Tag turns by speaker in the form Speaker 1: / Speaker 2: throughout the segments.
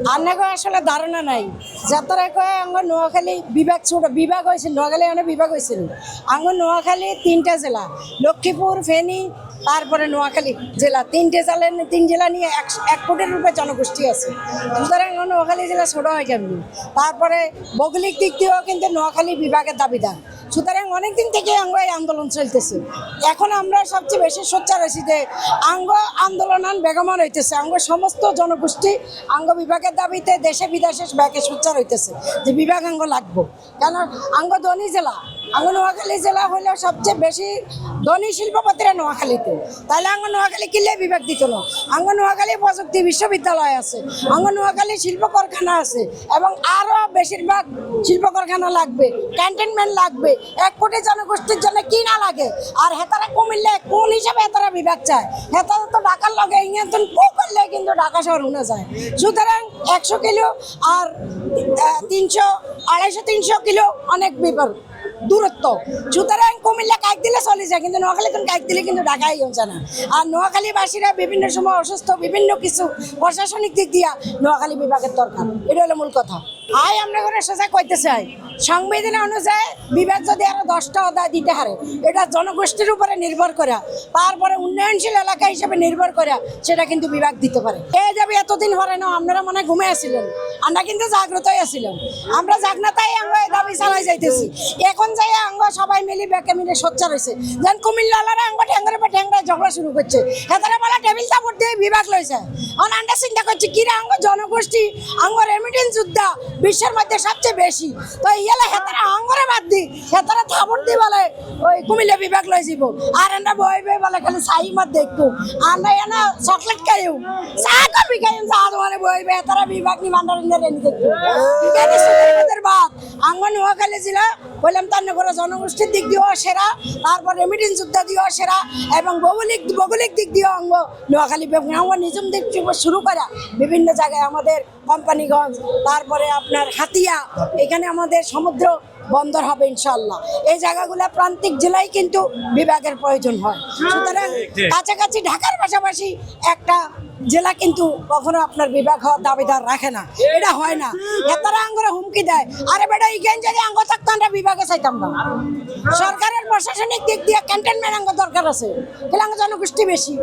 Speaker 1: আন্নাকে আসলে ধারণা নাই। যাত্রা কয়ে আঙ্গ নোয়াখালী বিভাগ ছোট, বিভাগ হয়েছিল, নোয়াখালী অনেক বিভাগ হয়েছিল। আঙ্গ নোয়াখালী তিনটা জেলা, লক্ষ্মীপুর, ফেনী, তারপরে নোয়াখালী জেলা। তিনটে জেলা, তিন জেলা নিয়ে এক এক কোটির রূপে জনগোষ্ঠী আছে। সুতরাং নোয়াখালী জেলা ছোট হয় কেমনি? তারপরে ভৌগোলিক দিক দিয়েও কিন্তু নোয়াখালী বিভাগের দাবিদার। সুতরাং অনেকদিন থেকে এই আন্দোলন চলতেছে। এখন আমরা সবচেয়ে বেশি সোচ্চার আছি যে আঙ্গ আন্দোলন বেগমান হইতেছে। আঙ্গ সমস্ত জনগোষ্ঠী আঙ্গ বিভাগের দাবিতে দেশে বিদেশে ব্যাগে সোচ্চার হইতেছে যে বিভাগ আঙ্গ লাগবো। কেন? আঙ্গ ধনী জেলা। আঙ্গ নোয়াখালী জেলা হইলেও সবচেয়ে বেশি ধনী শিল্পপতিরা নোয়াখালীতে। তাহলে আঙ্গ নোয়াখালী কিনলে বিভাগ দিত না? আঙ্গ নোয়াখালী প্রযুক্তি বিশ্ববিদ্যালয় আছে আঙ্গ নোয়াখালী শিল্প কারখানা আছে, এবং আরও বেশিরভাগ শিল্প কারখানা লাগবে, ক্যান্টনমেন্ট লাগবে। এক কোটি জনগোষ্ঠীর জন্য কি না লাগে? আর হেতারা কুমিল্লে কোন হিসাবে হেতারা বিভাগ চায়? হেতারা তো ঢাকার লগে ইংরেজন করলে কিন্তু ঢাকা শহর উঠে যায়। সুতরাং একশো কিলো আর তিনশো, আড়াইশো, তিনশো কিলো অনেক বিপদ। দূরত্ব। সুতরাং কুমিল্লা কাইক দিলে চলে যায়, কিন্তু নোয়াখালী কোন কাইক দিলে কিন্তু ঢাকাই হচ্ছে না। আর নোয়াখালীবাসীরা বিভিন্ন সময় অসুস্থ, বিভিন্ন কিছু প্রশাসনিক দিক দিয়া নোয়াখালী বিভাগের দরকার। এটা হলো মূল কথা। আয় আমরা করে সোজা কইতে চাই। সংবিধান অনুযায়ী বিভাগ যদি আরও দশটা অধ্যায় দিতে হারে, এটা জনগোষ্ঠীর উপরে নির্ভর করে, তারপরে উন্নয়নশীল এলাকা হিসেবে নির্ভর করে সেটা কিন্তু বিভাগ দিতে পারে। এ যাবে এতদিন হরে না, আপনারা মনে ঘুমে আসছিলেন আমরা কিন্তু জাগ্রত আছিলাম আমরা জাগনাতাই আমরা এই দাবি চালাই যাইতেছি। এখন যাই আঙ্গ সবাই মিলি বেকে মিলে সোচ্চার হয়েছে যেন কুমিল্লালারা আঙ্গ ঠ্যাংরে বা ঠ্যাংরা ঝগড়া শুরু করছে। হেতারা বলা টেবিল চাপড় দিয়ে বিভাগ লইছে। অন আন্ডা চিন্তা করছে কিরা আঙ্গ জনগোষ্ঠী, আঙ্গ রেমিটেন্স যোদ্ধা বিশ্বের মধ্যে সবচেয়ে বেশি। তো ইয়ালে হেতারা আঙ্গরে বাদ দি, হেতারা থাপড় দি বলে, ওই কুমিল্লা বিভাগ লই যাব আর আমরা বই বই বলে খালি সাই মাত দেখব। আমরা এনা চকলেট খাইও। চা কফি খাইও, চা মানে বই বই হেতারা বিভাগ নি বাদ বললাম তার জনগোষ্ঠীর দিক দিয়েও সেরা, তারপর রেমিটেন্স যোদ্ধা দিয়েও সেরা, এবং ভৌগোলিক ভৌগোলিক দিক দিয়েও অঙ্গ নোয়াখালী আমার নিজম দিক শুরু করা বিভিন্ন জায়গায় আমাদের কোম্পানিগঞ্জ, তারপরে আপনার হাতিয়া, এখানে আমাদের সমুদ্র বন্দর হবে ইনশাল্লাহ এই জায়গাগুলো প্রান্তিক জেলায় কিন্তু বিভাগের প্রয়োজন হয়। সুতরাং কাছাকাছি ঢাকার পাশাপাশি একটা জেলা কিন্তু কখনো আপনার বিভাগ হওয়ার দাবিদার রাখে না। এটা হয় না। এতারা আঙ্গরে হুমকি দেয়। আরে বেটা ইগেন যদি আঙ্গ থাকতো, আমরা বিভাগে চাইতাম না। সরকারের প্রশাসনিক দিক দিয়ে ক্যান্টনমেন্ট আঙ্গ দরকার আছে। তাহলে আঙ্গ জনগোষ্ঠী বেশি।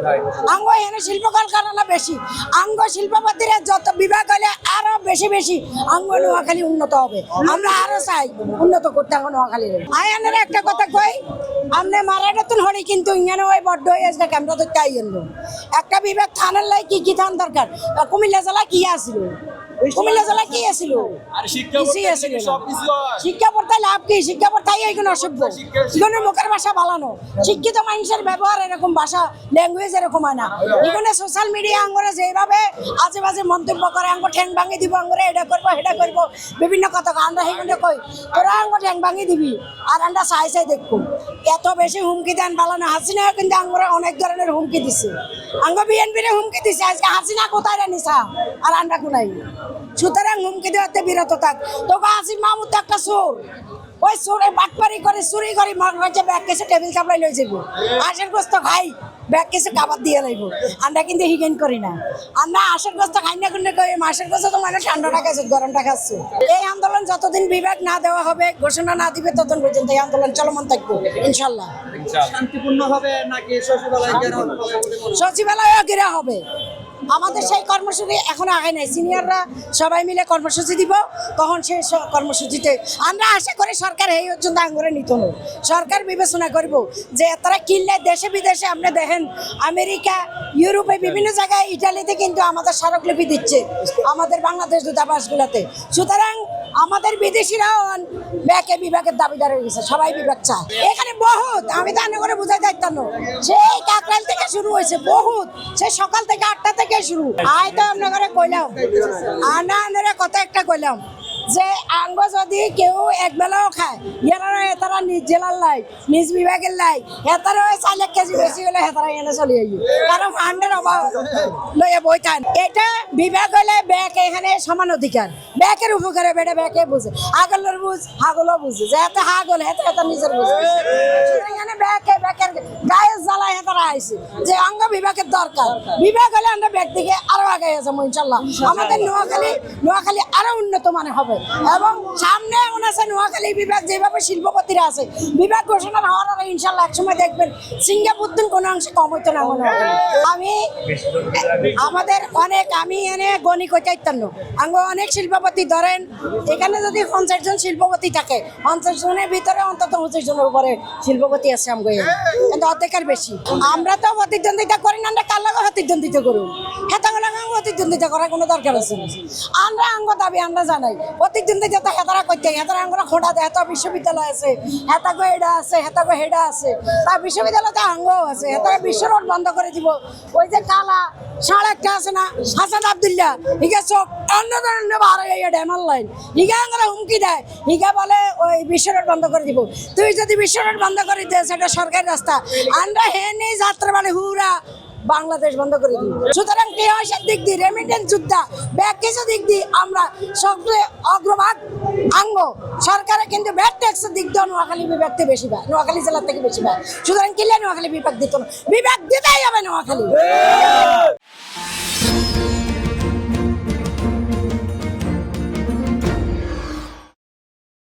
Speaker 1: আঙ্গ এখানে শিল্প কলকারখানা বেশি। আঙ্গ শিল্পপতিরা যত বিভাগ হলে আরও বেশি বেশি আঙ্গ নোয়াখালী উন্নত হবে। আমরা আরও চাই উন্নত করতে আঙ্গ নোয়াখালী। আয়ানের একটা কথা কই, আমনে মারাডাতুন হরি কিন্তু ইঙ্গানে ওই বড্ড হয়ে ক্যামেরা তো তাই এলো একটা বিভাগ থানার লাই কি কি থান দরকার? কুমিল্লা জেলা কি আছিল? কুমিল্লা জেলা কি আছিল?
Speaker 2: শিক্ষা
Speaker 1: কিছুই পড়তে লাভ কি? শিক্ষা পড়তাই এইগুলো অসভ্য এগুলো মুখের ভাষা শিক্ষিত মানুষের ব্যবহার এরকম ভাষা ল্যাঙ্গুয়েজ এরকম হয় না। এগুলো সোশ্যাল মিডিয়া আঙ্গরে যেভাবে আজে বাজে মন্তব্য করে আঙ্গ ঠ্যাং ভাঙি দিব আঙ্গরে এটা করব সেটা করব বিভিন্ন কথা আমরা সেগুলো কই তোরা আঙ্গ ঠ্যাং ভাঙি দিবি আর আমরা চাই চাই দেখব। এত বেশি হুমকি দেন বালানো হাসিনা কিন্তু আমরা অনেক ধরনের হুমকি দিছে। আঙ্গ বিএনপির হুমকি দিছে। আজকে হাসিনা কোথায় নিছা আর আন্ডা কোনাই সুতরাং হুমকি দেওয়াতে বিরত থাক। তোকে আসিফ মাহমুদ একটা সুর ওই সুরে বাটপারি করে, চুরি করে মগ ব্যাগ কেসে টেবিল চাপড়াই লই যাব আশের গোস্ত খাই। ব্যাগ কিছু কাবার দিয়ে লাইব। আমরা কিন্তু হিগেন করি না। আমরা আশের গোস্ত খাই না কিন্তু মাসের গোস্ত তো মানে ঠান্ডাটা খাচ্ছে গরমটা খাচ্ছে। এই আন্দোলন যতদিন বিভাগ না দেওয়া হবে ঘোষণা না দিবে ততদিন পর্যন্ত এই আন্দোলন চলমান থাকবে ইনশাল্লাহ।
Speaker 3: শান্তিপূর্ণ হবে নাকি সচিবালয়
Speaker 1: সচিবালয় ঘেরা হবে। আমাদের সেই কর্মসূচি এখনও আগে নাই। সিনিয়ররা সবাই মিলে কর্মসূচি দিব তখন সেই কর্মসূচিতে আমরা আশা করি সরকার এই পর্যন্ত আঙ্গুরে নিত না। সরকার বিবেচনা করব যে তারা কিনলে দেশে বিদেশে আপনি দেখেন আমেরিকা ইউরোপে বিভিন্ন জায়গায় ইটালিতে কিন্তু আমাদের স্মারকলিপি দিচ্ছে আমাদের বাংলাদেশ দূতাবাসগুলোতে। সুতরাং আমাদের বিদেশিরাও ব্যাকে বিভাগের দাবিদার হয়ে গেছে, সবাই বিভাগ চায়। এখানে বহুত, আমি তো আনে করে বুঝাই যাইতাম সেই কাকরাইল থেকে শুরু হয়েছে, বহুত। সে সকাল থেকে আটটা থেকে শুরু। আয় তো আপনার কইলাম। আনা আনারা কথা একটা কইলাম। যে আঙ্গ যদি কেউ একবেলাও খায় ইয়ারা হেতারা নিজ জেলার লাই নিজ বিভাগের লাই হেতারা চার এক কেজি বেশি হলে হেতারা এনে চলে আইব কারণ ফান্ডের অভাব লইয়া বইতান এটা বিভাগ হলে ব্যাগ এখানে সমান অধিকার। ব্যাকের উপকারে বেড়ে ব্যাকে বুঝে। আগলের বুঝ হাগলও বুঝে। যে এত হাগল হেতে হেতে নিজের বুঝে। এখানে ব্যাকে ব্যাকের গায়ে জ্বালায় হেতারা আইছে। যে অঙ্গ বিভাগের দরকার। বিভাগ হলে আমরা ব্যাগ দিকে আরও আগে যাব ইনশাল্লাহ। আমাদের নোয়াখালী নোয়াখালী আরও উন্নত মানে হবে। এবং সামনে এমন আছে, নোয়াখালী বিভাগ যেভাবে শিল্পপতিরা আছে, বিভাগ ঘোষণা হওয়ার আগে ইনশাল্লাহ একসময় দেখবেন সিঙ্গাপুর দিন কোনো অংশে কম হইতো না মনে হয়। আমি, আমাদের অনেক, আমি এনে গণি কইতাইতাম আঙ্গ অনেক শিল্পপতি ধরেন, এখানে যদি পঞ্চাশ জন শিল্পপতি থাকে, পঞ্চাশ জনের ভিতরে অন্তত পঁচিশ জনের উপরে শিল্পপতি আছে আমগো কিন্তু অর্ধেকের বেশি। আমরা তো প্রতিদ্বন্দ্বিতা করি না, আমরা কার প্রতিদ্বন্দ্বিতা করুন হেতাঙ্গ লাগে প্রতিদ্বন্দ্বিতা করার কোনো দরকার আছে আমরা আঙ্গ দাবি, আমরা জানাই। প্রতিদ্বন্দ্বিতা তো হেতারা করতে হেতারা আঙ্গরা খোঁড়া দেয় বিশ্ববিদ্যালয় আছে হেতাগো এডা আছে হেতাগো হেডা আছে তার বিশ্ববিদ্যালয়তে আঙ্গ আছে, হেতারা বিশ্ব রোড বন্ধ করে দিব। ওই যে কালা সাড়ে একটা আছে না, হাসান আবদুল্লাহ, হিগা চোখ অন্য ধরনের বার এই ড্যামার লাইন। হিগা আঙ্গরা হুমকি দেয়, হিগা বলে ওই বিশ্ব রোড বন্ধ করে দিব। তুই যদি বিশ্ব রোড বন্ধ করে দে সেটা সরকারি রাস্তা। আমরা হে নেই যাত্রা মানে হুরা বাংলাদেশ বন্ধ করে দিই। সুতরাং টিআইসের দিক দিয়ে রেমিটেন্স যোদ্ধা, ব্যাগ কিছু দিক দিয়ে আমরা সবচেয়ে অগ্রভাগ, আঙ্গ। সরকারের কিন্তু ব্যাট ট্যাক্সের দিক দিয়ে নোয়াখালী বিভাগ থেকে বেশি পায় নোয়াখালী জেলার থেকে বেশি পায় সুতরাং কিলে নোয়াখালী বিভাগ দিত না। বিভাগ দিতেই হবে নোয়াখালী।